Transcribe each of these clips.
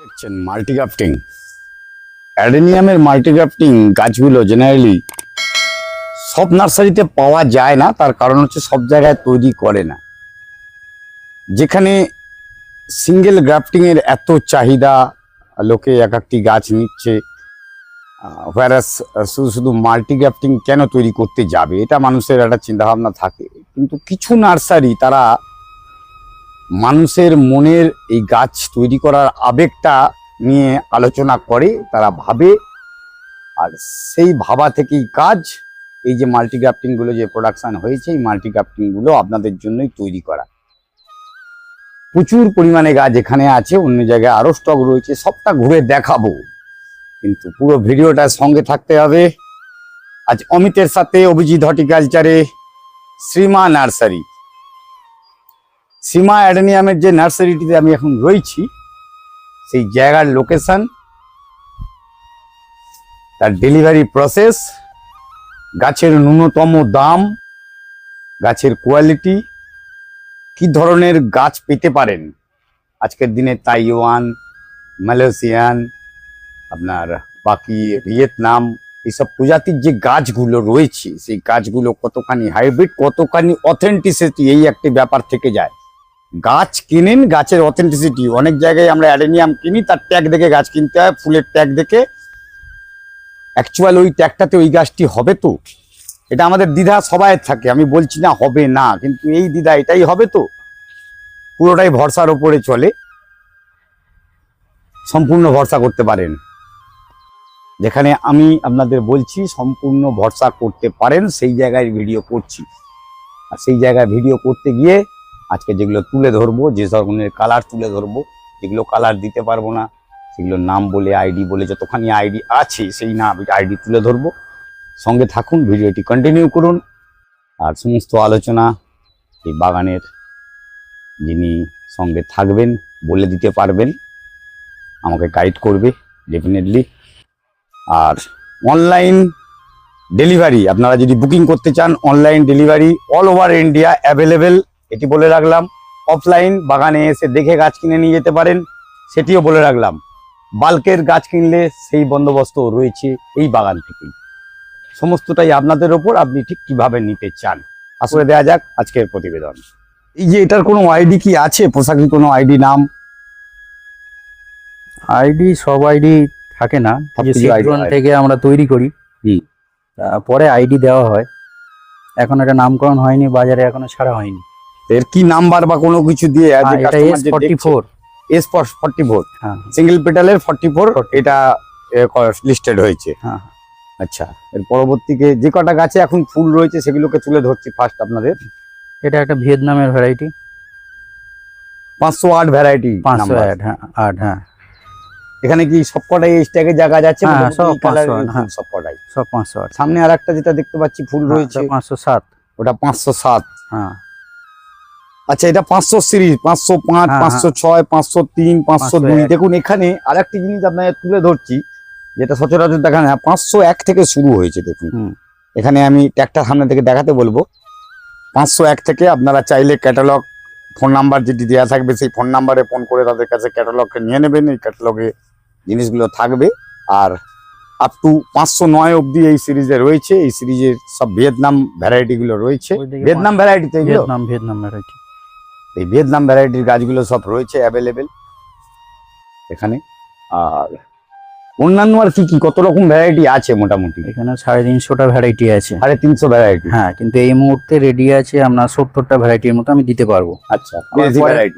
দেখছেন মাল্টিগ্রাফটিং অ্যাডেনিয়ামের মাল্টিগ্রাফটিং গাছগুলো জেনারেলি সব নার্সারিতে পাওয়া যায় না, তার কারণ হচ্ছে সব জায়গায় তৈরি করে না। যেখানে সিঙ্গেল গ্রাফটিংয়ের এত চাহিদা, লোকে এক একটি গাছ নিচ্ছে হোয়ারাস শুধু শুধু মাল্টিগ্রাফটিং কেন তৈরি করতে যাবে, এটা মানুষের একটা চিন্তাভাবনা থাকে। কিন্তু কিছু নার্সারি, তারা মানুষের মনের এই গাছ তৈরি করার আবেগটা নিয়ে আলোচনা করে, তারা ভাবে। আর সেই ভাবা থেকেই কাজ। এই যে মাল্টিগ্রাফটিংগুলো যে প্রোডাকশন হয়েছে, এই মাল্টিগ্রাফটিংগুলো আপনাদের জন্যই তৈরি করা। প্রচুর পরিমাণে গাছ এখানে আছে, অন্য জায়গায় আরও স্টক রয়েছে, সবটা ঘুরে দেখাবো। কিন্তু পুরো ভিডিওটা সঙ্গে থাকতে হবে। আজ অমিতের সাথে অভিজিৎ হর্টিকালচারে, শ্রীমা নার্সারি। সীমা অ্যাডেনিয়ামের যে নার্সারিটিতে আমি এখন রয়েছি, সেই জায়গার লোকেশান, তার ডেলিভারি প্রসেস, গাছের ন্যূনতম দাম, গাছের কোয়ালিটি, কি ধরনের গাছ পেতে পারেন? আজকের দিনে তাইওয়ান, মালয়েশিয়ান, আপনার বাকি ভিয়েতনাম, এইসব প্রজাতির যে গাছগুলো রয়েছে, সেই গাছগুলো কতখানি হাইব্রিড, কতখানি অথেন্টিসিটি এই একটি ব্যাপার থেকে যায়। গাছ কিনেন, গাছের অথেন্টিসিটি অনেক জায়গায় আমরা অ্যাডেনিয়াম কিনি, তার ট্যাগ দেখে গাছ কিনতে হয়, ফুলের ট্যাগ দেখে। অ্যাকচুয়াল ওই ট্যাগটাতে ওই গাছটি হবে তো? এটা আমাদের দ্বিধা সবাই থাকে, আমি বলছি না হবে না, কিন্তু এই দ্বিধা এটাই হবে তো? পুরোটাই ভরসার ওপরে চলে। সম্পূর্ণ ভরসা করতে পারেন। যেখানে আমি আপনাদের বলছি, সম্পূর্ণ ভরসা করতে পারেন, সেই জায়গায় ভিডিও করছি। আর সেই জায়গায় ভিডিও করতে গিয়ে আজকে যেগুলো তুলে ধরবো, যে ধরনের কালার তুলে ধরবো, যেগুলো কালার দিতে পারব না সেগুলোর নাম বলে আইডি বলে, যতখানি আইডি আছে, সেই নাম আইডি তুলে ধরবো। সঙ্গে থাকুন, ভিডিওটি কন্টিনিউ করুন। আর সমস্ত আলোচনা এই বাগানের যিনি সঙ্গে থাকবেন, বলে দিতে পারবেন, আমাকে গাইড করবে ডেফিনেটলি আর অনলাইন ডেলিভারি আপনারা যদি বুকিং করতে চান online delivery all over India available এটি বলে রাখলাম। অফলাইন বাগানে এসে দেখে গাছ কিনে নিয়ে যেতে পারেন সেটিও বলে রাখলাম। বাল্কের গাছ কিনলে সেই বন্দোবস্ত রয়েছে এই বাগান থেকেই। সমস্তটাই আপনাদের ওপর আপনি ঠিক কীভাবে নিতে চান? আসলে দেয়া যাক আজকের প্রতিবেদন। এই যে এটার কোনো আইডি কি আছে? পোশাকের কোনো আইডি নাম? আইডি সব আইডি থাকে না। থেকে আমরা তৈরি করি। পরে আইডি দেওয়া হয়। এখন এটা নামকরণ হয়নি বাজারে এখনও ছাড়া হয়নি। এর কি নাম্বার বা কোনো কিছু দিয়ে হ্যাঁ, এটা এস ফর্টি ফোর হ্যাঁ। সিঙ্গেল পেটালের ফর্টি ফোর এটা লিস্টেড হয়েছে। হ্যাঁ আচ্ছা এর পরবর্তীকে যে কটা গাছে এখন ফুল রয়েছে সেগুলোকে তুলে ধরছি ফার্স্ট আপনাদের। এটা একটা ভিয়েতনামের ভ্যারাইটি পাঁচশো আট ভ্যারাইটি পাঁচশো আট হ্যাঁ আট হ্যাঁ। এখানে কি সবকটাই এই স্ট্যাগে জায়গা যাচ্ছে হ্যাঁ, মোটামুটি সব এই colour এর 508, ফুল হ্যাঁ। সবকটাই। সব পাঁচশো আট। সামনে আর একটা যেটা দেখতে পাচ্ছি ফুল রয়েছে। পাঁচশো সাত। ওটা পাঁচশো সাত। হ্যাঁ। আচ্ছা এটা পাঁচশো সিরিজ পাঁচশো পাঁচ হ্যাঁ, পাঁচশো ছয় পাঁচশো তিন পাঁচশো দুই। দেখুন এখানে আরেকটি জিনিস আপনাকে তুলে ধরছি যেটা সচরাচর দেখা যায় পাঁচশো এক থেকে শুরু হয়েছে দেখুন। এখানে আমি ট্যাগটা সামনে থেকে দেখাতে বলব। পাঁচশো এক থেকে আপনারা চাইলে ক্যাটালগ ফোন নাম্বার যেটি দেওয়া থাকবে সেই ফোন নাম্বারে ফোন করে তাদের কাছে ক্যাটালগকে নিয়ে নেবেন। এই ক্যাটালগে জিনিসগুলো থাকবে। আর আপ টু পাঁচশো নয় অবধি এই সিরিজে রয়েছে। এই সিরিজের সব ভিয়েতনাম ভ্যারাইটিগুলো রয়েছে। ভিয়েতনাম ভ্যারাইটি তো ভিয়েতনাম ভিয়েতনাম ভ্যারাইটি এই ভিয়েতনাম ভ্যারাইটির গাছগুলো সব রয়েছে অ্যাভেলেবেল এখানে। আর অন্যান্য আর কি কি কত রকম ভ্যারাইটি আছে মোটামুটি? এখানে সাড়ে তিনশোটা ভ্যারাইটি আছে। সাড়ে তিনশো ভ্যারাইটি হ্যাঁ কিন্তু এই মুহূর্তে রেডি আছে আপনার সত্তরটা ভ্যারাইটির মতো আমি দিতে পারব। আচ্ছা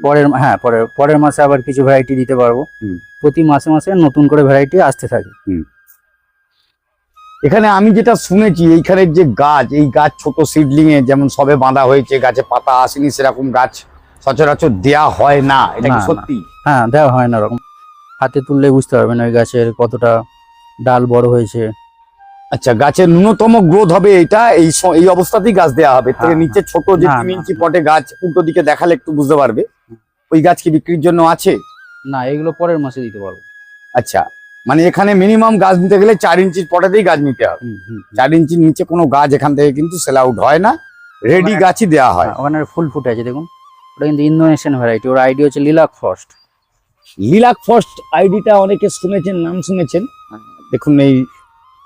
পরের- হ্যাঁ পরের পরের মাসে আবার কিছু ভ্যারাইটি দিতে পারব। হুম। প্রতি মাসে মাসে নতুন করে ভ্যারাইটি আসতে থাকে। এখানে আমি যেটা শুনেছি এইখানের যে গাছ এই গাছ ছোট সিডলিং এ যেমন সবে বাঁধা হয়েছে গাছে পাতা আসেনি সেরকম গাছ। সচরাচর দেয়া হয় না এটা কি। সত্যি? হ্যাঁ দেওয়া হয় না ওরকম। হাতে তুললে বুঝতে পারবেন ওই গাছের কতটা ডাল বড় হয়েছে। আচ্ছা গাছের ন্যূনতম গ্রোথ হবে এটা এই এই অবস্থাতেই গাছ দেওয়া হবে। থেকে হ্যাঁ, নিচে ছোট যে তিন ইঞ্চি পটে গাছ উল্টো দিকে দেখালে একটু বুঝতে পারবে। ওই গাছ কি বিক্রির জন্য আছে? না এগুলো পরের মাসে দিতে পারব। আচ্ছা মানে এখানে মিনিমাম গাছ নিতে গেলে চার ইঞ্চির পটেতেই গাছ নিতে হবে। চার ইঞ্চির নিচে কোনো গাছ এখান থেকে কিন্তু সেল আউট হয় না। রেডি গাছই দেওয়া হয়। হ্যাঁ, ওখানে ফুল ফুটে আছে দেখুন। ওটা কিন্তু ইন্দোনেশিয়ান ভ্যারাইটি ওর আইডি হচ্ছে লিলাক ফস্ট লিলাক ফস্ট আইডিটা অনেকে শুনেছেন নাম শুনেছেন? দেখুন এই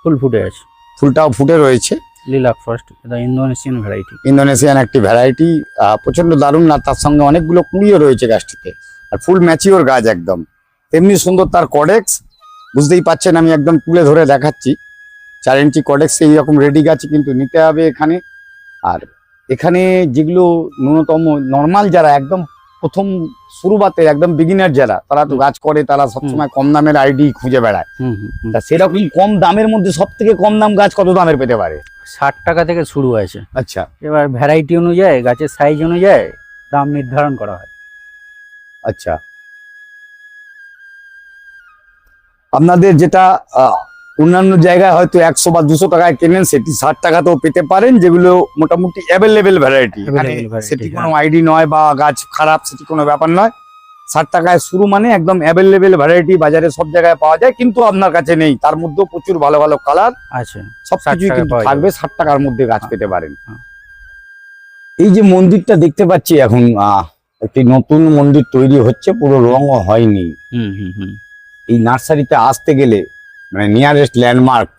ফুল ফুটে আছে। ফুলটাও ফুটে রয়েছে। লিলাক ফস্ট এটা ইন্দোনেশিয়ান ভ্যারাইটি ইন্দোনেশিয়ান একটি ভ্যারাইটি প্রচণ্ড দারুণ আর তার সঙ্গে অনেকগুলো কুড়িও রয়েছে গাছটিতে। আর ফুল ম্যাচিওর গাছ একদম। তেমনি সুন্দর তার কডেক্স বুঝতেই পাচ্ছেন আমি একদম তুলে ধরে দেখাচ্ছি। চার ইঞ্চি কডেক্স এইরকম রেডি গাছ কিন্তু নিতে হবে এখানে। আর এখানে যেগুলো ন্যূনতম নর্মাল যারা একদম প্রথম শুরুবাতে একদম বিগিনার যারা তারা তো গাছ করে তারা সবসময় কম দামের আইডি খুঁজে বেড়ায়। হুম হুম হুম। তা সেরকম কম দামের মধ্যে সব থেকে কম দাম গাছ কত দামের পেতে পারে? ষাট টাকা থেকে শুরু হয়েছে। আচ্ছা। এবার ভ্যারাইটি অনুযায়ী গাছের সাইজ অনুযায়ী দাম নির্ধারণ করা হয়। আচ্ছা। আপনাদের যেটা অন্যান্য জায়গায় হয়তো একশো বা দুশো টাকায় কেনেন সেটি ষাট টাকাতেও পেতে পারেন যেগুলো মোটামুটি অ্যাভেলেবেল ভ্যারাইটি সেটি হ্যাঁ। কোনো আইডি নয় বা গাছ খারাপ সেটি কোনো ব্যাপার নয়। ষাট টাকায় শুরু মানে একদম অ্যাভেলেবেল ভ্যারাইটি বাজারে সব জায়গায় পাওয়া যায় কিন্তু আপনার কাছে নেই। তার মধ্যেও প্রচুর ভালো ভালো কালার আছে। সব 60 কিছুই কিন্তু থাকবে ষাট টাকার মধ্যে গাছ হ্যাঁ, পেতে পারেন। হ্যাঁ। এই যে মন্দিরটা দেখতে পাচ্ছি এখন আহ, একটি নতুন মন্দির তৈরি হচ্ছে পুরো রঙও হয়নি। হুম হুম হুম। এই নার্সারিতে আসতে গেলে মানে নিয়ারেস্ট ল্যান্ডমার্ক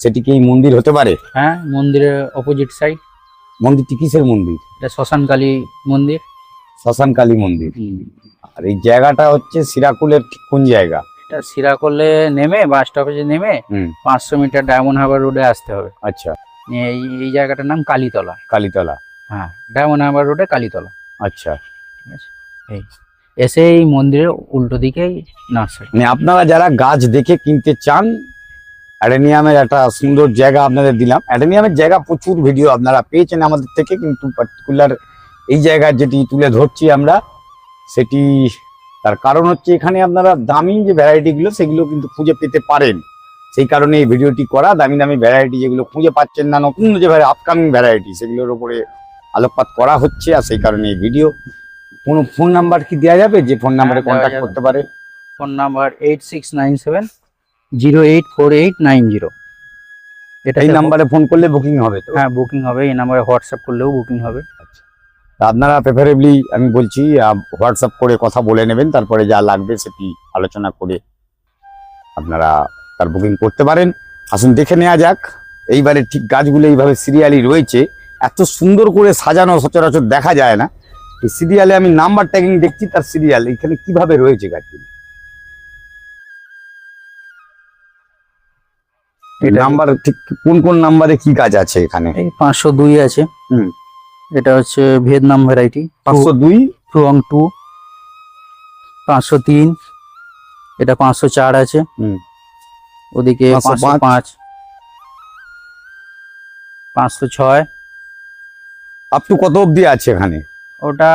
সেটি কি মন্দির হতে পারে? হ্যাঁ মন্দিরের অপোজিট সাইড মন্দিরটি কিসের মন্দির? এটা শ্মশানকালী মন্দির। শ্মশান কালী মন্দির। আর এই জায়গাটা হচ্ছে সিরাকুলের ঠিক কোন জায়গা? এটা সিরাকলে নেমে বাস স্টপেজে নেমে পাঁচশো মিটার ডায়মন্ড হারবার রোডে আসতে হবে। আচ্ছা। এই এই জায়গাটার নাম কালীতলা। কালীতলা। হ্যাঁ ডায়মন্ড হারবার রোডে কালীতলা। আচ্ছা। ঠিক আছে? এই। এসে এই মন্দিরের উল্টো দিকেই নার্সারি মানে আপনারা যারা গাছ দেখে কিনতে চান, অ্যাডেনিয়ামের একটা সুন্দর জায়গা আপনাদের দিলাম। অ্যাডেনিয়ামের জায়গা প্রচুর ভিডিও আপনারা পেয়েছেন আমাদের থেকে, কিন্তু পার্টিকুলার এই জায়গা যেটি তুলে ধরছি আমরা, সেটি তার কারণ হচ্ছে এখানে আপনারা দামি যে ভ্যারাইটিগুলো সেগুলো কিন্তু খুঁজে পেতে পারেন। সেই কারণে এই ভিডিওটি করা, দামি দামি ভ্যারাইটি যেগুলো খুঁজে পাচ্ছেন না, নতুন যে আপকামিং ভ্যারাইটি সেগুলোর উপরে আলোকপাত করা হচ্ছে, আর সেই কারণে এই ভিডিও কোনো ফোন নাম্বার কি দেওয়া যাবে? যে ফোন নাম্বারে কন্ট্যাক্ট করতে পারে। Phone number eight six nine seven zero eight four eight nine zero এটা এই নাম্বারে ফোন করলে বুকিং হবে তো? হ্যাঁ বুকিং হবে। এই নাম্বারে হোয়াটসঅ্যাপ করলেও বুকিং হবে। তা আপনারা প্রেফারেবলি আমি বলছি হোয়াটসঅ্যাপ করে কথা বলে নেবেন তারপরে যা লাগবে সেটি আলোচনা করে আপনারা তার বুকিং করতে পারেন। আসুন দেখে নেওয়া যাক। এইবারে ঠিক গাছগুলো এইভাবে সিরিয়ালি রয়েছে। এত সুন্দর করে সাজানো সচরাচর দেখা যায় না। এই সিরিয়ালে আমি নাম্বার ট্যাগিং দেখছি তার সিরিয়াল এখানে কীভাবে রয়েছে গাছগুলো নাম্বার ঠিক কোন কোন নাম্বারে কি গাছ আছে এখানে? এই পাঁচশো দুই আছে। হুম। এটা হচ্ছে ভিয়েতনাম ভ্যারাইটি পাঁচশো দুই? টুয়ং টু পাঁচশো তিন। এটা পাঁচশো চার আছে। হুম। ওদিকে পাঁচশো পাঁচ। পাঁচশো ছয়। আপ টু কত অবধি আছে এখানে? ওটা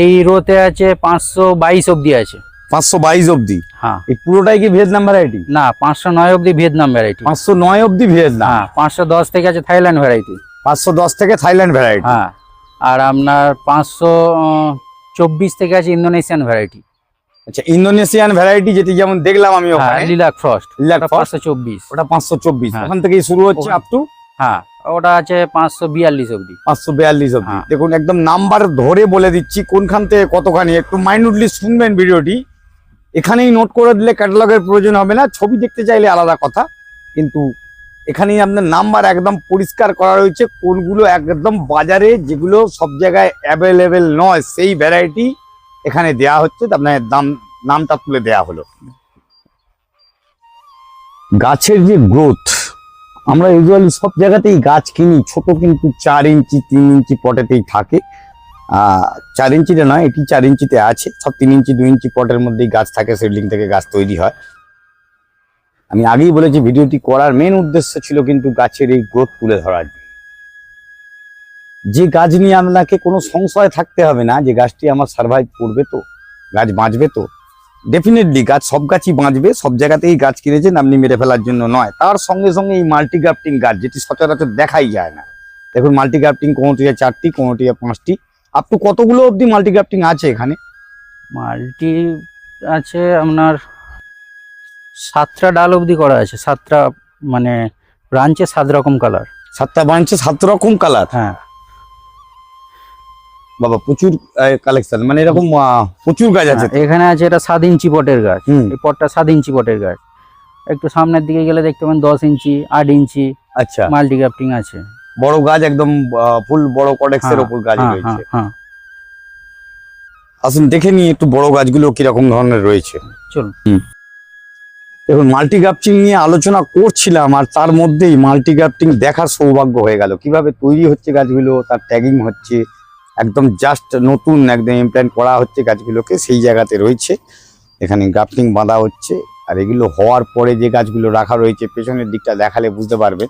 এই রোতে আছে পাঁচশো বাইশ অবধি আছে। পাঁচশো বাইশ অবধি? হ্যাঁ। এই পুরোটাই কি ভিয়েতনাম ভ্যারাইটি না পাঁচশো নয় অবধি ভিয়েতনাম ভ্যারাইটি পাঁচশো নয় অবধি ভিয়েতনাম হ্যাঁ পাঁচশো দশ থেকে আছে থাইল্যান্ড ভ্যারাইটি। পাঁচশো দশ থেকে থাইল্যান্ড ভ্যারাইটি। হ্যাঁ আর আপনার পাঁচশো চব্বিশ থেকে আছে ইন্দোনেশিয়ান ভ্যারাইটি। আচ্ছা ইন্দোনেশিয়ান ভ্যারাইটি যেটি যেমন দেখলাম আমি হ্যাঁ ওখানে। Lilac frost. Frost, পাঁচশো চব্বিশ। ওটা পাঁচশো চব্বিশ। হ্যাঁ। ওখান থেকেই শুরু হচ্ছে আপ টু হ্যাঁ ওটা আছে পাঁচশো বিয়াল্লিশ অবধি। পাঁচশো বিয়াল্লিশ অব্দি হ্যাঁ। দেখুন একদম নাম্বার ধরে বলে দিচ্ছি কোনখান থেকে কতখানি একটু মাইনুটলি শুনবেন ভিডিওটি। এখানেই নোট করে দিলে ক্যাটালগের প্রয়োজন হবে না ছবি দেখতে চাইলে আলাদা কথা কিন্তু এখানেই আপনার নাম্বার একদম পরিষ্কার করা রয়েছে কোনগুলো একদম বাজারে যেগুলো সব জায়গায় অ্যাভেলেবেল নয় সেই ভ্যারাইটি এখানে দেয়া হচ্ছে আপনার দাম নামটা তুলে দেয়া হলো। গাছের যে গ্রোথ আমরা ইউজুয়ালি সব জায়গাতেই গাছ কিনি, ছোট কিন্তু চার ইঞ্চি, তিন ইঞ্চি পটেতেই থাকে। চার ইঞ্চিতে নয়, এটি চার ইঞ্চিতে আছে। সব তিন ইঞ্চি, দুই ইঞ্চি পটের মধ্যেই গাছ থাকে সিডলিং থেকে গাছ তৈরি হয়। আমি আগেই বলেছি, ভিডিওটি করার মেন উদ্দেশ্য ছিল কিন্তু গাছের এই গ্রোথ তুলে ধরার। যে গাছ নিয়ে আপনাকে কোনো সংশয় থাকতে হবে না, যে গাছটি আমার সার্ভাইভ করবে তো, গাছ বাঁচবে তো ডেফিনেটলি গাছ সব গাছই বাঁচবে সব জায়গাতেই গাছ কিনেছেন আপনি মেরে ফেলার জন্য নয়। তার সঙ্গে সঙ্গে এই মাল্টি গ্রাফটিং গাছ যেটি সচরাচর দেখাই যায় না। দেখুন মাল্টি গ্রাফটিং কোনোটি চারটি কোনোটি পাঁচটি। আপ টু কতগুলো অবধি মাল্টি গ্রাফটিং আছে এখানে? মাল্টি আছে আপনার সাতটা ডাল অবধি করা আছে সাতটা মানে ব্রাঞ্চে সাত রকম কালার সাতটা বাঞ্চে সাত রকম কালার হ্যাঁ। বাবা প্রচুর কালেকশন মানে এরকম প্রচুর গাছ আছে। হ্যাঁ, এখানে আছে এটা সাত ইঞ্চি পটের গাছ। এই পটটা সাত ইঞ্চি পটের গাছ। একটু সামনের দিকে গেলে দেখতে পাবেন দশ ইঞ্চি আট ইঞ্চি আচ্ছা। মাল্টি গ্রাফটিং আছে। বড় গাছ একদম ফুল বড় কটেক্স এর হ্যাঁ, ওপর গাছ হ্যাঁ রয়েছে। হ্যাঁ হ্যাঁ। আসুন দেখে নিই একটু বড় গাছগুলো কীরকম ধরনের রয়েছে। চলুন। দেখুন মাল্টি গ্রাফটিং নিয়ে আলোচনা করছিলাম আর তার মধ্যেই মাল্টি গ্রাফটিং দেখার সৌভাগ্য হয়ে গেল। কীভাবে তৈরি হচ্ছে গাছগুলো তার ট্যাগিং হচ্ছে একদম জাস্ট নতুন একদম ইমপ্ল্যান্ট করা হচ্ছে গাছগুলোকে, সেই জায়গাতে রয়েছে। এখানে গ্রাফটিং বাঁধা হচ্ছে। আর এগুলো হওয়ার পরে যে গাছগুলো রাখা রয়েছে, পেছনের দিকটা দেখালে বুঝতে পারবে।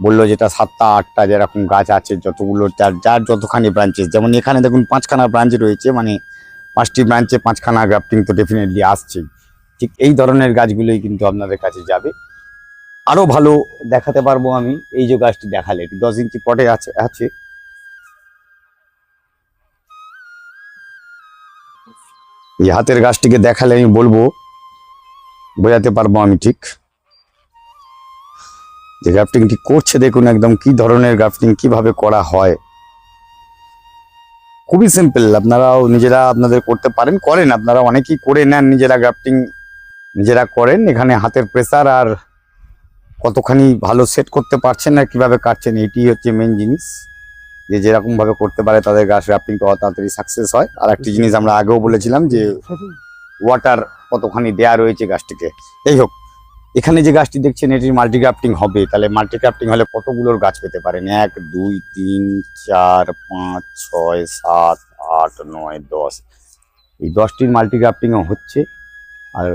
বলল যেটা সাতটা, আটটা যেরকম গাছ আছে, যতগুলো যার যার যতখানি ব্রাঞ্চেস যেমন এখানে দেখুন পাঁচখানা ব্রাঞ্চ রয়েছে মানে পাঁচটি ব্রাঞ্চে পাঁচখানা গ্রাফটিং তো ডেফিনেটলি আসছেই। ঠিক এই ধরনের গাছগুলোই কিন্তু আপনাদের কাছে যাবে। আরও ভালো দেখাতে পারব আমি। এই যে গাছটি দেখালে এটি দশ ইঞ্চি পটে আছে আছে। এই হাতের গাছটিকে দেখালে আমি বলব, বোঝাতে পারব আমি ঠিক। যে গ্রাফটিংটি করছে, দেখুন একদম কি ধরনের গ্রাফটিং কীভাবে করা হয়। খুবই সিম্পল আপনারাও নিজেরা আপনাদের করতে পারেন, করেন, আপনারা অনেকেই করে নেন, নিজেরা গ্রাফটিং নিজেরা করেন, এখানে হাতের প্রেসার আর কতখানি ভালো সেট করতে পারছেন আর কীভাবে কাটছেন, এটি হচ্ছে মেন জিনিস। যে যেরকম ভাবে করতে পারে তাদের গাছ গ্রাফটিংটা তাড়াতাড়ি সাকসেস হয়। আর একটি জিনিস আমরা আগেও বলেছিলাম যে ওয়াটার কতখানি দেয়া রয়েছে গাছটিকে। এই হোক, এখানে যে গাছটি দেখছেন এটির মাল্টি গ্রাফটিং হবে। তাহলে মাল্টি গ্রাফটিং হলে কতগুলোর গাছ পেতে পারেন? এক, দুই, তিন, চার, পাঁচ, ছয়, সাত, আট, নয়, দশ। এই দশটির মাল্টি গ্রাফটিংও হচ্ছে। আর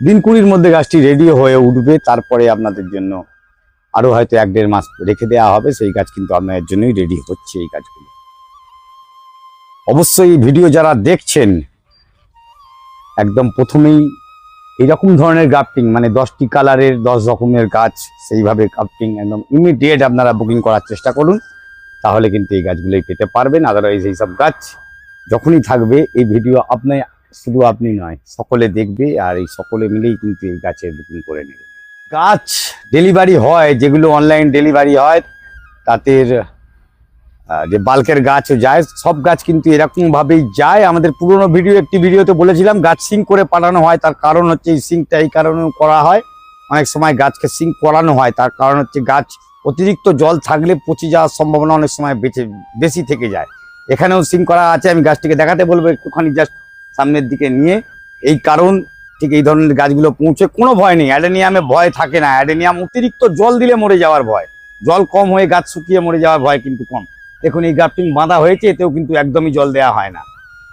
দিন কুড়ির মধ্যে গাছটি রেডি হয়ে উঠবে। তারপরে আপনাদের জন্য আরও হয়তো এক দেড় মাস রেখে দেওয়া হবে, সেই গাছ কিন্তু আপনাদের জন্যই রেডি হচ্ছে এই গাছগুলো অবশ্যই ভিডিও যারা দেখছেন, একদম প্রথমেই এইরকম ধরনের গ্রাফটিং মানে দশটি কালারের দশ রকমের গাছ, সেইভাবে গ্রাফটিং একদম ইমিডিয়েট আপনারা বুকিং করার চেষ্টা করুন, তাহলে কিন্তু এই গাছগুলোই পেতে পারবেন। আদারওয়াইজ এইসব গাছ যখনই থাকবে, এই ভিডিও আপনি শুধু আপনি নয়, সকলে দেখবে, আর এই সকলে মিলেই কিন্তু এই গাছের বুকিং করে নেবে। গাছ ডেলিভারি হয়, যেগুলো অনলাইন ডেলিভারি হয়, তাদের যে বাল্কের গাছও যায়, সব গাছ কিন্তু এরকম ভাবেই যায়। আমাদের পুরোনো ভিডিও একটি ভিডিওতে বলেছিলাম, গাছ সিং করে পাঠানো হয়, তার কারণ হচ্ছে এই সিঙ্কটা এই কারণে করা হয়। অনেক সময় গাছকে সিঙ্ক করানো হয়, তার কারণ হচ্ছে গাছ অতিরিক্ত জল থাকলে পচে যাওয়ার সম্ভাবনা অনেক সময় বেঁচে, বেশি থেকে যায়। এখানেও সিং করা আছে, আমি গাছটিকে দেখাতে বলব, একটুখানি জাস্ট সামনের দিকে নিয়ে। এই কারণ ঠিক এই ধরনের গাছগুলো পৌঁছে কোনো ভয় নেই। অ্যাডেনিয়ামে ভয় থাকে না। অ্যাডেনিয়াম অতিরিক্ত জল দিলে মরে যাওয়ার ভয়। জল কম হয়ে গাছ শুকিয়ে মরে যাওয়ার ভয় কিন্তু কম। দেখুন, এই গ্রাফটিং বাঁধা হয়েছে, এতেও কিন্তু একদমই জল দেওয়া হয় না।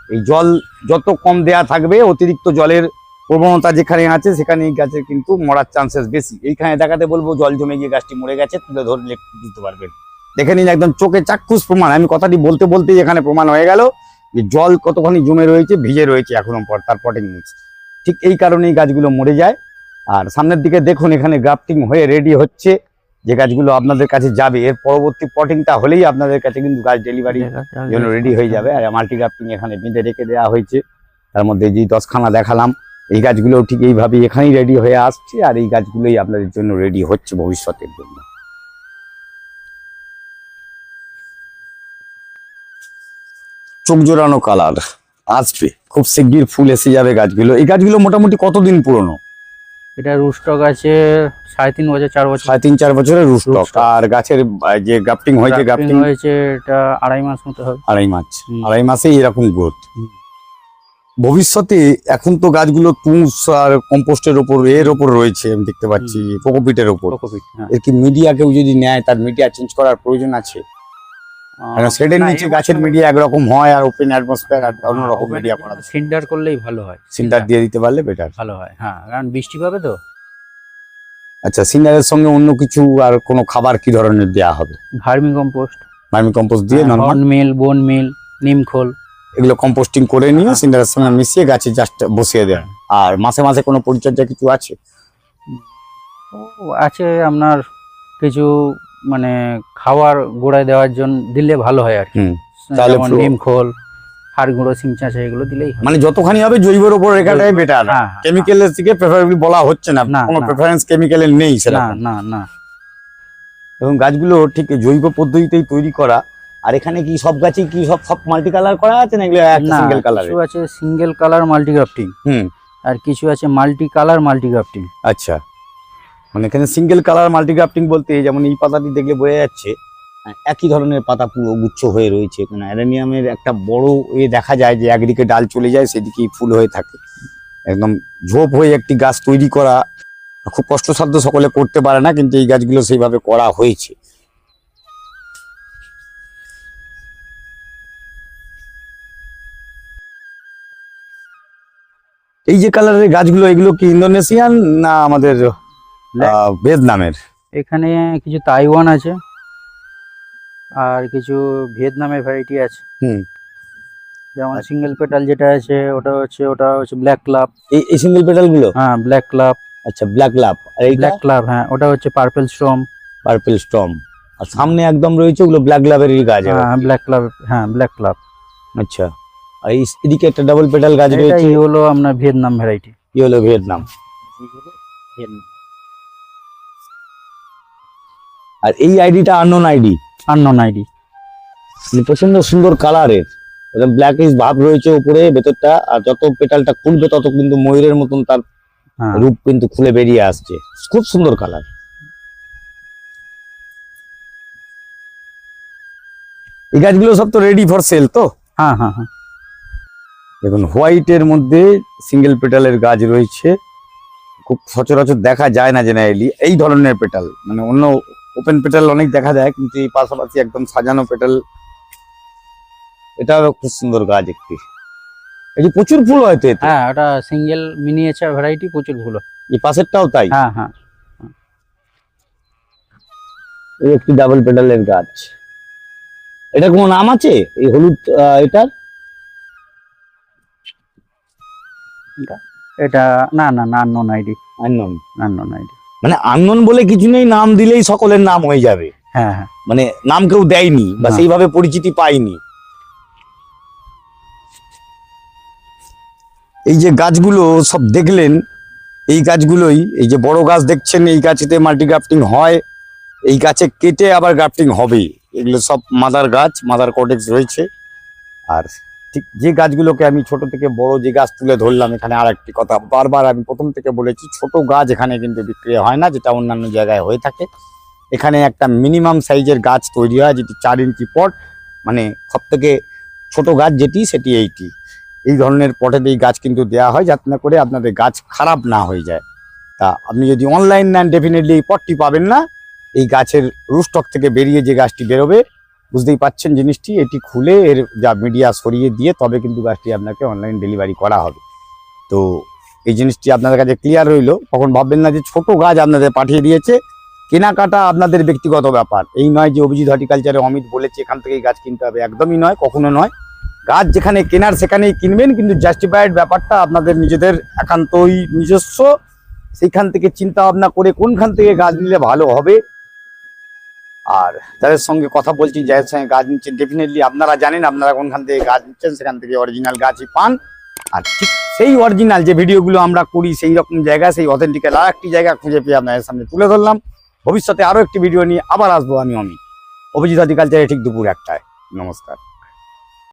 এই জল যত কম দেয়া থাকবে, অতিরিক্ত জলের প্রবণতা যেখানে আছে, সেখানে এই গাছের কিন্তু মরার চান্সেস বেশি। এইখানে দেখাতে বলব, জল জমে গিয়ে গাছটি মরে গেছে, তুলে ধরলে দিতে পারবেন। দেখে নিন একদম চোখে চাক্ষুষ প্রমাণ। আমি কথাটি বলতে, বলতেই এখানে প্রমাণ হয়ে গেল যে জল কতখানি জমে রয়েছে, ভিজে রয়েছে এখনও পর তার পটিং মিক্স ঠিক এই কারণেই গাছগুলো মরে যায়। আর সামনের দিকে দেখুন এখানে গ্রাফটিং হয়ে রেডি হচ্ছে যে গাছগুলো আপনাদের কাছে যাবে। এর পরবর্তী পটিংটা হলেই আপনাদের কাছে কিন্তু গাছ ডেলিভারি জন্য রেডি হয়ে যাবে। আর মাল্টি গ্রাফটিং এখানে বেঁধে রেখে দেওয়া হয়েছে। তার মধ্যে যে দশখানা দেখালাম এই গাছগুলো ঠিক এইভাবেই এখানেই রেডি হয়ে আসছে। আর এই গাছগুলোই আপনাদের জন্য রেডি হচ্ছে ভবিষ্যতের জন্য। চোখ জোড়ানো কালার আসবে। খুব শিগগির ফুল এসে যাবে গাছগুলো। এই গাছগুলো মোটামুটি কতদিন পুরনো? এটা রুস্টক আছে সাড়ে তিন বছর চার বছর। সাড়ে তিন চার বছরের রুস্টক আর গাছের যে গ্রাফটিং হয়েছে গ্রাফটিং হয়েছে এটা আড়াই মাস মতো হবে। আড়াই মাস। আড়াই মাসেই এরকম গ্রোথ ভবিষ্যতে এখন তো গাছগুলো তুষ আর কম্পোস্টের ওপর এর ওপর রয়েছে আমি দেখতে পাচ্ছি কোকোপিটের ওপর। হ্যাঁ। এর কি মিডিয়া কেউ যদি নেয় তার মিডিয়া চেঞ্জ করার প্রয়োজন আছে? না, নিচে গাছের মিডিয়া একরকম হয় আর ওপেন অ্যাটমসফিয়ার আর অন্যরকম মিডিয়া করা। সিন্ডার করলেই ভালো হয়। সিন্টার দিয়ে দিতে পারলে বেটার ভালো হয় হ্যাঁ। কারণ বৃষ্টি পাবে তো। আচ্ছা সিনারের সঙ্গে অন্য কিছু আর কোনো খাবার কি ধরনের দেওয়া হবে? Vermicompost. ভার্মি কম্পোস্ট দিয়ে নর্মাল মিল বোন মিল নিমখোল এগুলো কম্পোস্টিং করে নিয়ে হ্যাঁ। সিন্ডারের সঙ্গে মিশিয়ে গাছে জাস্ট বসিয়ে দেন। আর মাসে মাসে কোনো পরিচর্যা কিছু আছে? ও আছে আপনার কিছু মানে খাওয়ার গোড়ায় দেওয়ার জন্য দিলে ভালো হয় আর কি। তাহলে পুরো- নিমখোল হাড় গুঁড়ো সিং চাষা এগুলো দিলেই মানে যতখানি হবে জৈবের উপর রেখাটাই বেটার কেমিক্যালের দিকে প্রেফারেবলি বলা হচ্ছে না কোনো প্রেফারেন্স কেমিক্যালের নেই না না না। এবং গাছগুলো ঠিক জৈব পদ্ধতিতেই তৈরি করা আর এখানে কি সব গাছই কি সব সব মাল্টি কালার করা আছে না এগুলো সিঙ্গেল কালার কিছু আছে সিঙ্গেল কালার মাল্টি গ্রাফটিং হুম। আর কিছু আছে মাল্টি কালার মাল্টি গ্রাফটিং আচ্ছা। মানে এখানে সিঙ্গেল কালার মাল্টিগ্রাফটিং বলতে যেমন এই পাতাটি দেখলে বোঝা যাচ্ছে আহ, একই ধরনের পাতা পুরো গুচ্ছ হয়ে রয়েছে। এখানে অ্যারেনিয়ামের একটা বড় এ দেখা যায় যে একদিকে ডাল চলে যায় সেদিকেই ফুল হয়ে থাকে। একদম ঝোপ হয়ে একটি গাছ তৈরি করা খুব কষ্টসাধ্য সকলে করতে পারে না কিন্তু এই গাছগুলো সেইভাবে করা হয়েছে। এই যে কালারের গাছগুলো এগুলো কি ইন্দোনেশিয়ান না আমাদের ভিয়েতনামের। এখানে কিছু তাইওয়ান আছে আর কিছু ভিয়েতনামের ভ্যারাইটি আছে। হুম। যেমন সিঙ্গেল পেটাল যেটা আছে ওটা হচ্ছে ওটা হচ্ছে ব্ল্যাক ক্লাব এই এই সিঙ্গেল পেটালগুলো? হ্যাঁ ব্ল্যাক ক্লাব আচ্ছা ব্ল্যাক লাভ আর এইটা? ব্ল্যাক ক্লাব হ্যাঁ ওটা হচ্ছে পার্পেল স্ট্রম পার্পল স্টর্ম আর সামনে একদম রয়েছে ওগুলো ব্ল্যাক লাভেরই গাছ। হ্যাঁ ব্ল্যাক ক্লাব হ্যাঁ ব্ল্যাক ক্লাব আচ্ছা। আর এই এদিকে একটা ডাবল পেটাল গাছ এটা রয়েছে। হলো আপনার ভিয়েতনাম ভ্যারাইটি কি হলো ভিয়েতনাম। ভিয়েতনাম। আর এই আইডিটা আননোন আইডি আননোন আইডি প্রচণ্ড সুন্দর কালারের একদম ব্ল্যাক ইস ভাব রয়েছে উপরে ভেতরটা আর যত পেটালটা খুলবে তত কিন্তু ময়ূরের মতন তার হ্যাঁ। রূপ কিন্তু খুলে বেরিয়ে আসছে। খুব সুন্দর কালার এই গাছগুলো সব তো রেডি ফর সেল তো? হ্যাঁ হ্যাঁ হ্যাঁ। দেখুন হোয়াইটের মধ্যে সিঙ্গেল পেটালের গাছ রয়েছে। খুব সচরাচর দেখা যায় না জেনারেলি এই ধরনের পেটাল মানে অন্য ওপেন পেটাল অনেক দেখা যায় কিন্তু এই পাশাপাশি একদম সাজানো পেটাল এটাও খুব সুন্দর গাছ একটি। যে প্রচুর ফুল হয়তো হ্যাঁ ওটা সিঙ্গেল মিনিয়েচার ভ্যারাইটি প্রচুর ফুল এই পাশেরটাও তাই? হ্যাঁ হ্যাঁ। এই একটি ডাবল পেডালের গাছ। এটা কোনো নাম আছে? এই হলুদ এটার? এটা না না না unknown ID unknown unknown ID মানে আননোন বলে কিছু নেই নাম দিলেই সকলের নাম হয়ে যাবে। হ্যাঁ হ্যাঁ। মানে নাম কেউ দেয়নি বা সেইভাবে পরিচিতি পাইনি এই যে গাছগুলো সব দেখলেন এই গাছগুলোই এই যে বড় গাছ দেখছেন এই গাছেতে মাল্টি গ্রাফটিং হয় এই গাছে কেটে আবার গ্রাফটিং হবে। এগুলো সব মাদার গাছ মাদার কটেক্স রয়েছে। আর ঠিক যে গাছগুলোকে আমি ছোট থেকে বড় যে গাছ তুলে ধরলাম, এখানে আর একটি কথা বারবার আমি প্রথম থেকে বলেছি, ছোট গাছ এখানে কিন্তু বিক্রি হয় না, যেটা অন্যান্য জায়গায় হয়ে থাকে। এখানে একটা মিনিমাম সাইজের গাছ তৈরি হয়, যেটি চার ইঞ্চি পট মানে সব থেকে ছোট গাছ যেটি, সেটি এইটি। এই ধরনের পটে এই গাছ কিন্তু দেওয়া হয়, যাতে না করে আপনাদের গাছ খারাপ না হয়ে যায়। তা আপনি যদি অনলাইন নেন ডেফিনেটলি এই পটটি পাবেন না, এই গাছের রুস্টক থেকে বেরিয়ে যে গাছটি বেরোবে বুঝতেই পাচ্ছেন জিনিসটি, এটি খুলে এর যা মিডিয়া সরিয়ে দিয়ে তবে কিন্তু গাছটি আপনাকে অনলাইন ডেলিভারি করা হবে। তো এই জিনিসটি আপনাদের কাছে ক্লিয়ার রইল। কখন ভাববেন না যে ছোট গাছ আপনাদের পাঠিয়ে দিয়েছে। কেনাকাটা আপনাদের ব্যক্তিগত ব্যাপার। এই নয় যে অভিজিৎ হর্টিকালচারে অমিত বলেছে, এখান থেকেই গাছ কিনতে হবে। একদমই নয়, কখনো নয়। গাছ যেখানে কেনার সেখানেই কিনবেন, কিন্তু জাস্টিফাইড ব্যাপারটা আপনাদের নিজেদের একান্তই নিজস্ব। সেইখান থেকে চিন্তা ভাবনা করে কোনখান থেকে গাছ নিলে ভালো হবে আর যাদের সঙ্গে কথা বলছি, যাদের সঙ্গে গাছ নিচ্ছেন ডেফিনেটলি আপনারা জানেন, আপনারা কোনখান থেকে গাছ নিচ্ছেন, সেখান থেকে অরিজিনাল গাছই পান। আর ঠিক সেই অরিজিনাল যে ভিডিওগুলো আমরা করি, সেই রকম জায়গা, সেই অথেন্টিক্যাল আর একটি জায়গা খুঁজে পেয়ে আপনাদের সামনে তুলে ধরলাম। ভবিষ্যতে আরও একটি ভিডিও নিয়ে আবার আসব আমি অমি অভিজিৎ হর্টিকালচারে ঠিক দুপুর একটায়। নমস্কার।